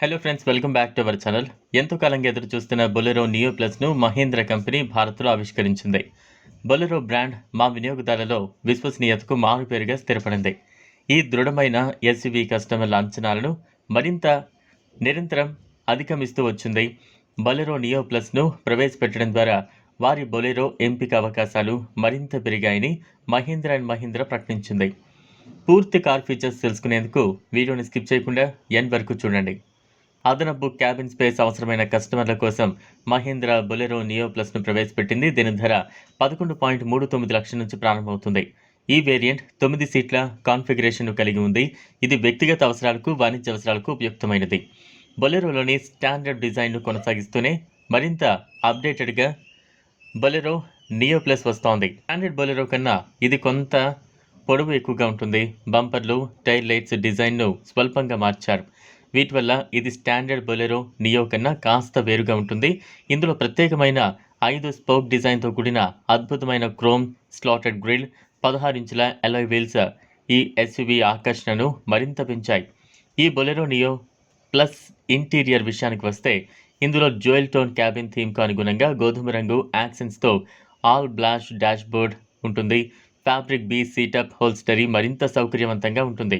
Hello friends welcome back to our channel ఎంతో కాలంగా ఎదురు చూస్తున్న బొలెరో నియో ప్లస్ను మహేంద్ర కంపెనీ భారత్లో ఆవిష్కరించింది. బొలెరో బ్రాండ్ మా వినియోగదారులలో విశ్వసనీయతకు మారుపేరుగా స్థిరపడింది. ఈ దృఢమైన ఎస్యువి కస్టమర్ల అంచనాలను మరింత నిరంతరం అధిగమిస్తూ వచ్చింది. బొలెరో నియో ప్లస్ను ప్రవేశపెట్టడం ద్వారా వారి బొలెరో ఎంపిక అవకాశాలు మరింత పెరిగాయని మహీంద్ర అండ్ మహీంద్ర ప్రకటించింది. పూర్తి కార్ ఫీచర్స్ తెలుసుకునేందుకు వీడియోని స్కిప్ చేయకుండా ఎన్ వరకు చూడండి. అదనపు క్యాబిన్ స్పేస్ అవసరమైన కస్టమర్ల కోసం మహీంద్రా బొలెరో నియో ప్లస్ను ప్రవేశపెట్టింది. దీని ధర పదకొండు పాయింట్ మూడు తొమ్మిది లక్షల నుంచి ప్రారంభమవుతుంది. ఈ వేరియంట్ తొమ్మిది సీట్ల కాన్ఫిగరేషన్ను కలిగి ఉంది. ఇది వ్యక్తిగత అవసరాలకు వాణిజ్య అవసరాలకు ఉపయుక్తమైనది. బొలెరోలోని స్టాండర్డ్ డిజైన్ను కొనసాగిస్తూనే మరింత అప్డేటెడ్గా బొలెరో నియో ప్లస్ వస్తోంది. స్టాండర్డ్ బొలెరో కన్నా ఇది కొంత పొడవు ఎక్కువగా ఉంటుంది. బంపర్లు టైర్ లైట్స్ డిజైన్ను స్వల్పంగా మార్చారు. వీటి వల్ల ఇది స్టాండర్డ్ బొలెరో నియో కన్నా కాస్త వేరుగా ఉంటుంది. ఇందులో ప్రత్యేకమైన ఐదు స్పోక్ డిజైన్తో కూడిన అద్భుతమైన క్రోమ్ స్లాటెడ్ గ్రిల్ పదహారు ఇంచుల ఎలాయ్ వీల్స్ ఈ ఎస్యువి ఆకర్షణను మరింత పెంచాయి. ఈ బొలెరో నియో ప్లస్ ఇంటీరియర్ విషయానికి వస్తే ఇందులో జోయల్ టోన్ క్యాబిన్ థీమ్కు అనుగుణంగా గోధుమ రంగు యాక్సెన్స్తో ఆల్ బ్లాష్ డాష్బోర్డ్ ఉంటుంది. ఫ్యాబ్రిక్ బీ సీటప్ హోల్స్టరీ మరింత సౌకర్యవంతంగా ఉంటుంది.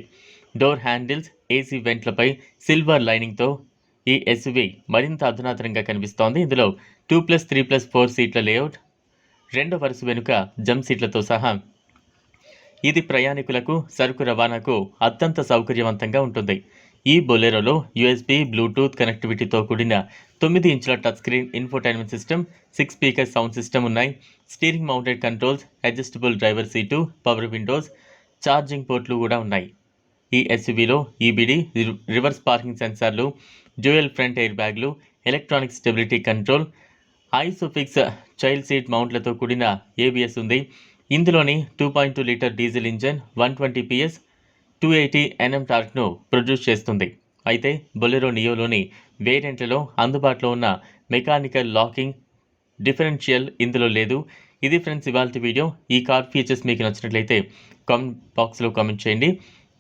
డోర్ హ్యాండిల్స్ ఏసీ వెంట్లపై సిల్వర్ లైనింగ్తో ఈ ఎస్యువి మరింత అధునాతనంగా కనిపిస్తోంది. ఇందులో two plus three plus four సీట్ల లేఅవుట్ రెండో వరుస వెనుక జంప్ సీట్లతో సహా ఇది ప్రయాణికులకు సరుకు రవాణాకు అత్యంత సౌకర్యవంతంగా ఉంటుంది. ఈ బొలెరోలో యూఎస్బి బ్లూటూత్ కనెక్టివిటీతో కూడిన తొమ్మిది ఇంచుల touch screen infotainment system six speaker sound system ఉన్నాయి. Steering mounted controls adjustable driver seat power windows charging పోర్ట్లు కూడా ఉన్నాయి. ఈ ఎస్యూవీలో ఈబిడి రివర్స్ పార్కింగ్ సెన్సార్లు డ్యూయల్ ఫ్రంట్ ఎయిర్ బ్యాగ్లు electronic stability control ISOFIX child seat మౌంట్లతో కూడిన ఏబిఎస్ ఉంది. ఇందులోని two point two litre diesel engine one twenty PS two eighty NM టార్క్ను produce చేస్తుంది. అయితే బొలెరో నియోలోని వేరియంట్లలో అందుబాటులో ఉన్న మెకానికల్ లాకింగ్ డిఫరెన్షియల్ ఇందులో లేదు. ఇది ఫ్రెండ్స్ ఇవాళ వీడియో. ఈ కార్ ఫీచర్స్ మీకు నచ్చినట్లయితే కామెంట్ బాక్స్లో కామెంట్ చేయండి.